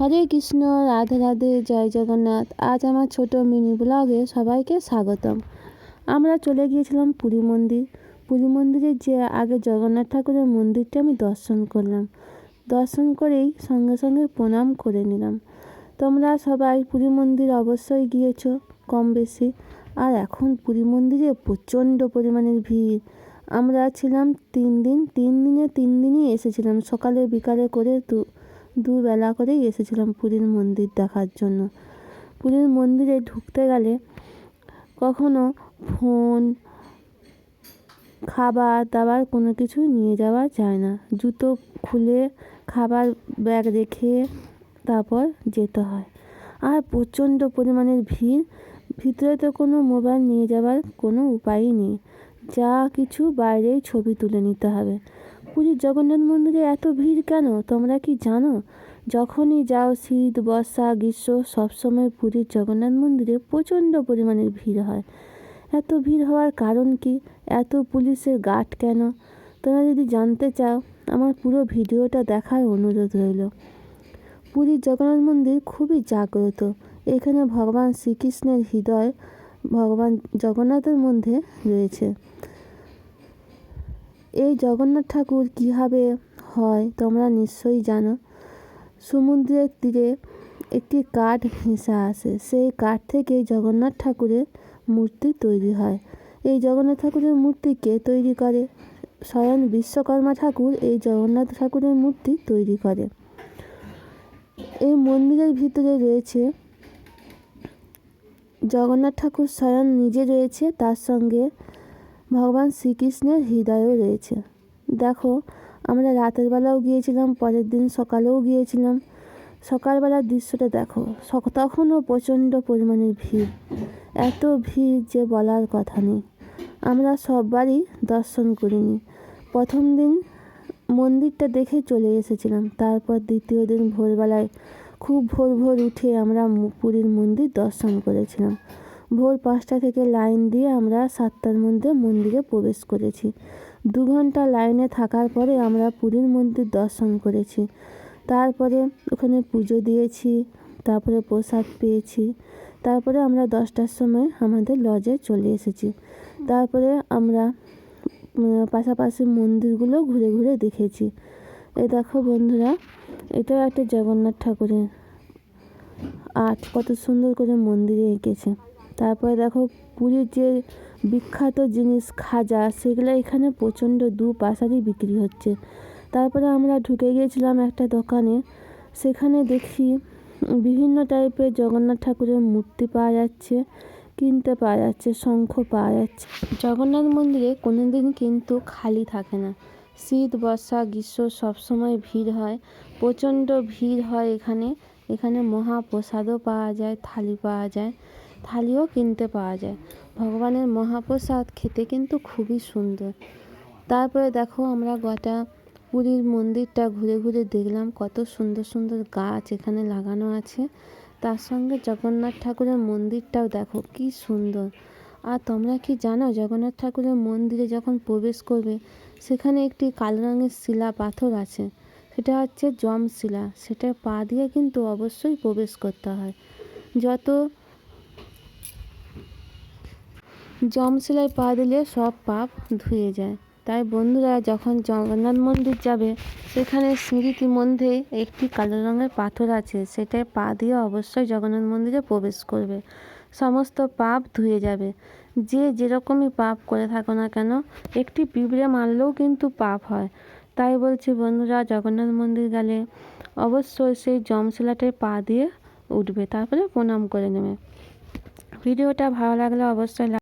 হরে কৃষ্ণ, রাধে রাধে, জয় জগন্নাথ। আজ আমার ছোট মিনি ব্লগে সবাইকে স্বাগতম। আমরা চলে গিয়েছিলাম পুরী মন্দির। পুরী মন্দিরে যে আগে জগন্নাথ ঠাকুরের মন্দিরটা আমি দর্শন করলাম। দর্শন করেই সঙ্গে সঙ্গে প্রণাম করে নিলাম। তোমরা সবাই পুরী মন্দির অবশ্যই গিয়েছো, কম বেশি। আর এখন পুরী মন্দিরে প্রচণ্ড পরিমাণের ভিড়। আমরা ছিলাম তিন দিন, তিন দিনে তিন দিনই এসেছিলাম। সকালে বিকালে করে দু দুবেলা করেই এসেছিলাম পুরীর মন্দির দেখার জন্য। পুরীর মন্দিরে ঢুকতে গেলে কখনো ফোন, খাবার দাবার কোনো কিছু নিয়ে যাওয়া যায় না। জুতো খুলে খাবার ব্যাগ রেখে তারপর যেতে হয়। আর প্রচণ্ড পরিমাণের ভিড়, ভিতরে তো কোনো মোবাইল নিয়ে যাওয়ার কোনো উপায়ই নেই। যা কিছু বাইরেই ছবি তুলে নিতে হবে। পুরীর জগন্নাথ মন্দিরে এত ভিড় কেন? তোমরা কি জানো? যখনই যাও শীত, বর্ষা, গ্রীষ্ম সবসময় পুরীর জগন্নাথ মন্দিরে প্রচণ্ড পরিমাণের ভিড় হয়। এত ভিড় হওয়ার কারণ কি? এত পুলিশের গার্ড কেন? তোমরা যদি জানতে চাও, আমার পুরো ভিডিওটা দেখার অনুরোধ রইল। পুরীর জগন্নাথ মন্দির খুবই জাগ্রত। এখানে ভগবান শ্রীকৃষ্ণের হৃদয় ভগবান জগন্নাথের মধ্যে রয়েছে। এই জগন্নাথ ঠাকুর কীভাবে হয় তোমরা নিশ্চয়ই জানো। সমুদ্রের তীরে একটি কাঠ ভেসে আসে। সেই কাঠ থেকেই জগন্নাথ ঠাকুরের মূর্তি তৈরি হয়। এই জগন্নাথ ঠাকুরের মূর্তি কে তৈরি করে? স্বয়ং বিশ্বকর্মা ঠাকুর এই জগন্নাথ ঠাকুরের মূর্তি তৈরি করে। এই মন্দিরের ভিতরে রয়েছে জগন্নাথ ঠাকুর স্বয়ং নিজে রয়েছে, তার সঙ্গে ভগবান শ্রীকৃষ্ণের হৃদয়ও রয়েছে। দেখো, আমরা রাতের বেলাও গিয়েছিলাম, পরের দিন সকালেও গিয়েছিলাম। সকালবেলার দৃশ্যটা দেখো তখনও প্রচণ্ড পরিমাণের ভিড়। এত ভিড় যে বলার কথা নেই। আমরা সববারই দর্শন করিনি। প্রথম দিন মন্দিরটা দেখে চলে এসেছিলাম, তারপর দ্বিতীয় দিন ভোরবেলায় খুব ভোর ভোর উঠে আমরা পুরীর মন্দির দর্শন করেছিলাম। ভোর পাঁচটা থেকে লাইন দিয়ে আমরা সাতটার মধ্যে মন্দিরে প্রবেশ করেছি। দু ঘণ্টা লাইনে থাকার পরে আমরা পুরীর মন্দির দর্শন করেছি। তারপরে ওখানে পুজো দিয়েছি, তারপরে প্রসাদ পেয়েছি। তারপরে আমরা দশটার সময় আমাদের লজে চলে এসেছি। তারপরে আমরা পাশাপাশি মন্দিরগুলো ঘুরে ঘুরে দেখেছি। এ দেখো বন্ধুরা, এটাও একটা জগন্নাথ ঠাকুরের আর্ট। কত সুন্দর করে মন্দিরে এঁকেছে। তারপরে দেখো পুরীর যে বিখ্যাত জিনিস খাজা, সেগুলো এখানে প্রচণ্ড দু পাশারই বিক্রি হচ্ছে। তারপরে আমরা ঢুকে গিয়েছিলাম একটা দোকানে। সেখানে দেখি বিভিন্ন টাইপের জগন্নাথ ঠাকুরের মূর্তি পাওয়া যাচ্ছে, কিনতে পাওয়া যাচ্ছে, শঙ্খ পাওয়া যাচ্ছে। জগন্নাথ মন্দিরে কোনো দিন কিন্তু খালি থাকে না। শীত, বর্ষা, গ্রীষ্ম সবসময় ভিড় হয়। প্রচণ্ড ভিড় হয় এখানে। এখানে মহাপ্রসাদও পাওয়া যায়, থালি পাওয়া যায়। থালিও কিনতে পাওয়া যায়। ভগবানের মহাপ্রসাদ খেতে কিন্তু খুবই সুন্দর। তারপরে দেখো আমরা গোটা পুরীর মন্দিরটা ঘুরে ঘুরে দেখলাম, কত সুন্দর সুন্দর গাছ এখানে লাগানো আছে। তার সঙ্গে জগন্নাথ ঠাকুরের মন্দিরটাও দেখো, কি সুন্দর। আর তোমরা কি জানো, জগন্নাথ ঠাকুরের মন্দিরে যখন প্রবেশ করবে, সেখানে একটি কালো রঙের শিলা পাথর আছে। সেটা হচ্ছে জম শিলা সেটা পা দিয়ে কিন্তু অবশ্যই প্রবেশ করতে হয়। যত জমশিলায় পা দিলে সব পাপ ধুয়ে যায়। তাই বন্ধুরা, যখন জগন্নাথ মন্দির যাবে, সেখানে সিঁড়িটির মধ্যে একটি কালো রঙের পাথর আছে। সেটায় পা দিয়ে অবশ্যই জগন্নাথ মন্দিরে প্রবেশ করবে। সমস্ত পাপ ধুয়ে যাবে। যে যেরকমই পাপ করে থাকো না কেন, একটি পিঁপড়ে মারলেও কিন্তু পাপ হয়। তাই বলছি বন্ধুরা, জগন্নাথ মন্দির গেলে অবশ্যই সেই জমশিলাটায় পা দিয়ে উঠবে। তারপরে প্রণাম করে নেবে। ভিডিওটা ভালো লাগলে অবশ্যই